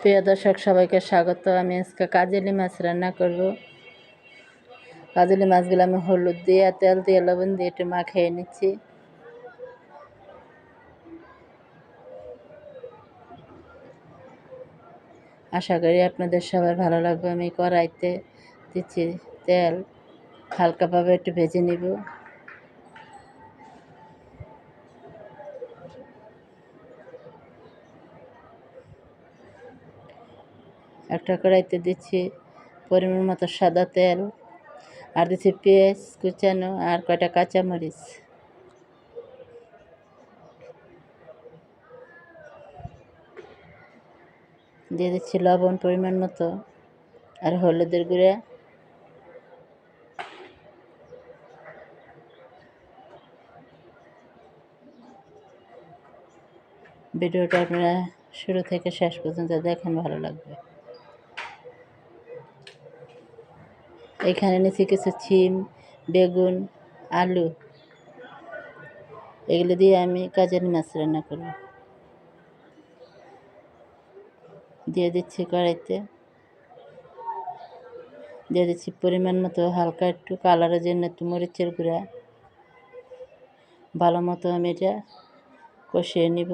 প্রিয় দর্শক, সবাইকে স্বাগত। আমি আজকে কাজলি মাছ রান্না করব। কাজলি মাছগুলো আমি হলুদ দিয়ে, তেল দিয়ে, লবণ দিয়ে একটু মাখিয়ে নিচ্ছি। আশা করি আপনাদের সবার ভালো লাগবে। আমি কড়াইতে দিচ্ছি তেল, হালকাভাবে একটু ভেজে নিব। একটা কড়াইতে দিচ্ছি, পরিমাণ মতো সাদা তেল, আর দিচ্ছি পেঁয়াজ কুচানো আর কয়টা কাঁচামরিচ। দিয়ে দিচ্ছি লবণ পরিমাণ মতো আর হলুদের গুঁড়া। ভিডিওটা আপনারা শুরু থেকে শেষ পর্যন্ত দেখেন, ভালো লাগবে। এখানে নিচে কিছু ছিম, বেগুন, আলু। এগুলো দিয়ে আমি কাজের মাছ রান্না করব। দিয়ে দিচ্ছি কড়াইতে। দিয়ে দিচ্ছি পরিমাণ মতো হালকা একটু কালারের জন্য একটু মরিচের গুঁড়া। ভালো মতো আমি এটা কষিয়ে নিব।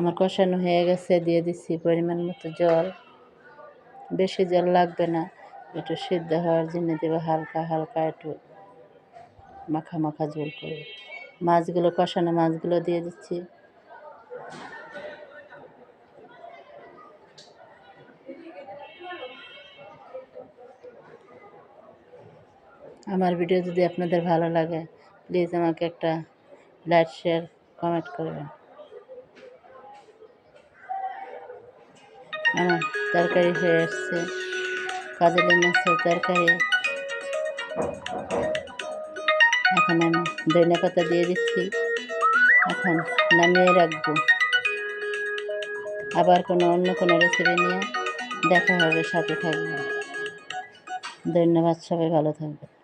আমার কষানো হয়ে গেছে, দিয়ে দিচ্ছি পরিমাণ মতো জল। বেশি জল লাগবে না, একটু সিদ্ধ হওয়ার জন্য দেবো হালকা হালকা একটু মাখা মাখা ঝোল করব মাছগুলো, কষানো মাছগুলো দিয়ে দিচ্ছি। আমার ভিডিও যদি আপনাদের ভালো লাগে প্লিজ আমাকে একটা লাইক শেয়ার কমেন্ট করবেন। আমার তরকারি হয়ে আসছে। কাজলি মাছের তরকারি। এখন আমি ধনে পাতা দিয়ে দিচ্ছি। এখন নামিয়ে রাখব। আবার কোনো অন্য কোনো রেসিপি নিয়ে দেখা হবে, সাথে থাকবে। ধন্যবাদ, সবাই ভালো থাকবে